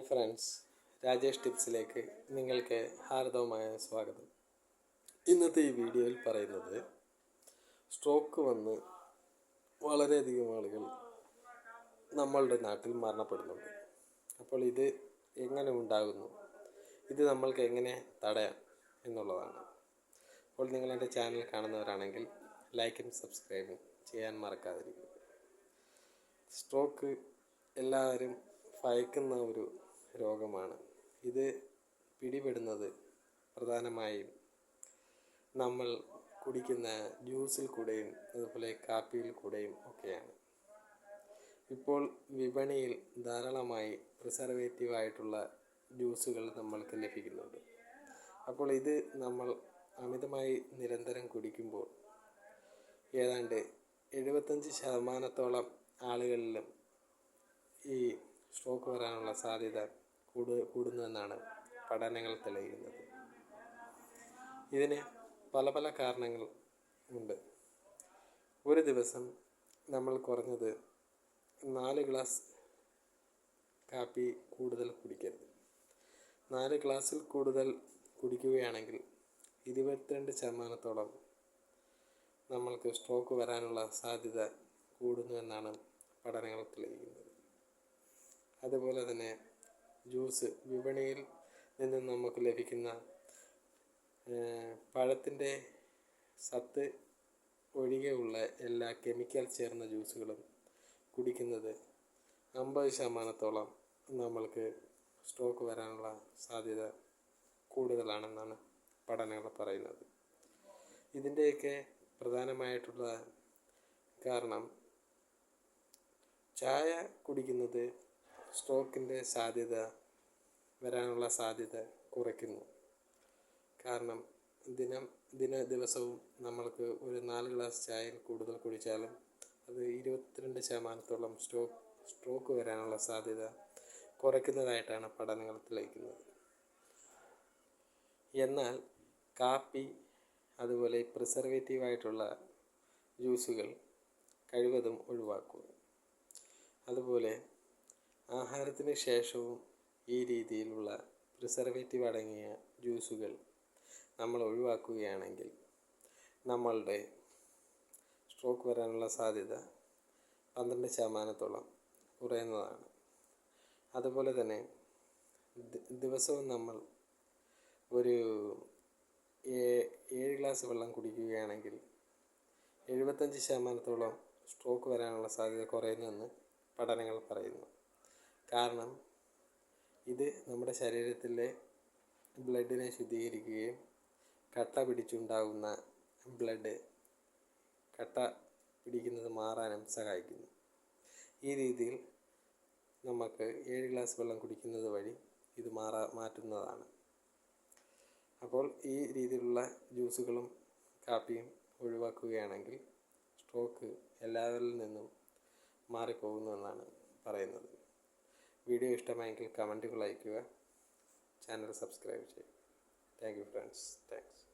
Hi friends Rajesh ടിപ്സിലേക്ക് നിങ്ങൾക്ക് ഹാർദവമായ സ്വാഗതം. ഇന്നത്തെ ഈ വീഡിയോയിൽ പറയുന്നത് സ്ട്രോക്ക് വന്ന് വളരെയധികം ആളുകൾ നമ്മളുടെ നാട്ടിൽ മരണപ്പെടുന്നുണ്ട്. അപ്പോൾ ഇത് എങ്ങനെ ഉണ്ടാകുന്നു? ഇത് നമ്മൾക്ക് എങ്ങനെ തടയാം എന്നുള്ളതാണ്. അപ്പോൾ നിങ്ങൾ എന്റെ ചാനൽ കാണുന്നവരാണെങ്കിൽ ലൈക്കും സബ്സ്ക്രൈബും ചെയ്യാൻ മറക്കാതിരിക്കുക. സ്ട്രോക്ക് എല്ലാവരും ഭയക്കുന്ന ഒരു രോഗമാണ്. ഇത് പിടിപെടുന്നത് പ്രധാനമായും നമ്മൾ കുടിക്കുന്ന ജ്യൂസിൽ കൂടെയും അതുപോലെ കാപ്പിയിൽ കൂടെയും ഒക്കെയാണ്. ഇപ്പോൾ വിപണിയിൽ ധാരാളമായി പ്രിസർവേറ്റീവ് ആയിട്ടുള്ള ജ്യൂസുകൾ നമ്മൾക്ക് ലഭിക്കുന്നുണ്ട്. അപ്പോൾ ഇത് നമ്മൾ അമിതമായി നിരന്തരം കുടിക്കുമ്പോൾ ഏതാണ്ട് എഴുപത്തഞ്ച് ശതമാനത്തോളം ആളുകളിലും ഈ സ്ട്രോക്ക് വരാനുള്ള സാധ്യത കൂടു കൂടുന്നുവെന്നാണ് പഠനങ്ങൾ തെളിയിക്കുന്നത്. ഇതിന് പല പല കാരണങ്ങൾ ഉണ്ട്. ഒരു ദിവസം നമ്മൾ കുറഞ്ഞത് നാല് ഗ്ലാസ് കാപ്പി കൂടുതൽ കുടിക്കരുത്. നാല് ഗ്ലാസ്സിൽ കൂടുതൽ കുടിക്കുകയാണെങ്കിൽ ഇരുപത്തിരണ്ട് ശതമാനത്തോളം നമ്മൾക്ക് സ്ട്രോക്ക് വരാനുള്ള സാധ്യത കൂടുന്നു എന്നാണ് പഠനങ്ങൾ തെളിയിക്കുന്നത്. അതുപോലെ തന്നെ ജ്യൂസ് വിപണിയിൽ നിന്നും നമുക്ക് ലഭിക്കുന്ന പഴത്തിന്റെ സത്ത് ഒഴികെയുള്ള എല്ലാ കെമിക്കൽ ചേർന്ന ജ്യൂസുകളും കുടിക്കുന്നത് അമ്പത് ശതമാനത്തോളം നമ്മൾക്ക് സ്ട്രോക്ക് വരാനുള്ള സാധ്യത കൂടുതലാണെന്നാണ് പഠനങ്ങൾ പറയുന്നത്. ഇതിന്റെയൊക്കെ പ്രധാനമായിട്ടുള്ള കാരണം ചായ കുടിക്കുന്നത് സ്ട്രോക്കിന്റെ സാധ്യത വരാനുള്ള സാധ്യത കുറയ്ക്കുന്നു. കാരണം ദിനം ദിന ദിവസവും നമ്മൾക്ക് ഒരു നാല് ഗ്ലാസ് ചായയിൽ കൂടുതൽ കുടിച്ചാലും അത് ഇരുപത്തിരണ്ട് ശതമാനത്തോളം സ്ട്രോക്ക് സ്ട്രോക്ക് വരാനുള്ള സാധ്യത കുറയ്ക്കുന്നതായിട്ടാണ് പഠനങ്ങൾ തെളിയിക്കുന്നത്. എന്നാൽ കാപ്പി അതുപോലെ പ്രിസർവേറ്റീവ് ആയിട്ടുള്ള ജ്യൂസുകൾ കഴിവതും ഒഴിവാക്കുക. അതുപോലെ ആഹാരത്തിന് ശേഷവും ഈ രീതിയിലുള്ള പ്രിസർവേറ്റീവ് അടങ്ങിയ ജ്യൂസുകൾ നമ്മൾ ഒഴിവാക്കുകയാണെങ്കിൽ നമ്മളുടെ സ്ട്രോക്ക് വരാനുള്ള സാധ്യത പന്ത്രണ്ട് ശതമാനത്തോളം കുറയുന്നതാണ്. അതുപോലെ തന്നെ ദിവസവും നമ്മൾ ഒരു ഏഴ് ഗ്ലാസ് വെള്ളം കുടിക്കുകയാണെങ്കിൽ എഴുപത്തഞ്ച് ശതമാനത്തോളം സ്ട്രോക്ക് വരാനുള്ള സാധ്യത കുറയുന്നുവെന്ന് പഠനങ്ങൾ പറയുന്നു. കാരണം ഇത് നമ്മുടെ ശരീരത്തിലെ ബ്ലഡിനെ ശുദ്ധീകരിക്കുകയും കട്ട പിടിച്ചുണ്ടാകുന്ന ബ്ലഡ് കട്ട പിടിക്കുന്നത് മാറാനും സഹായിക്കുന്നു. ഈ രീതിയിൽ നമുക്ക് ഏഴ് ഗ്ലാസ് വെള്ളം കുടിക്കുന്നത് വഴി ഇത് മാറാ മാറ്റുന്നതാണ്. അപ്പോൾ ഈ രീതിയിലുള്ള ജ്യൂസുകളും കാപ്പിയും ഒഴിവാക്കുകയാണെങ്കിൽ സ്ട്രോക്ക് എല്ലാവരിൽ നിന്നും മാറിപ്പോകുന്നു എന്നാണ് പറയുന്നത്. വീഡിയോ ഇഷ്ടമായെങ്കിൽ കമന്റുകൾ അയയ്ക്കുക. ചാനൽ സബ്സ്ക്രൈബ് ചെയ്യുക. Thank you friends. താങ്ക്സ്.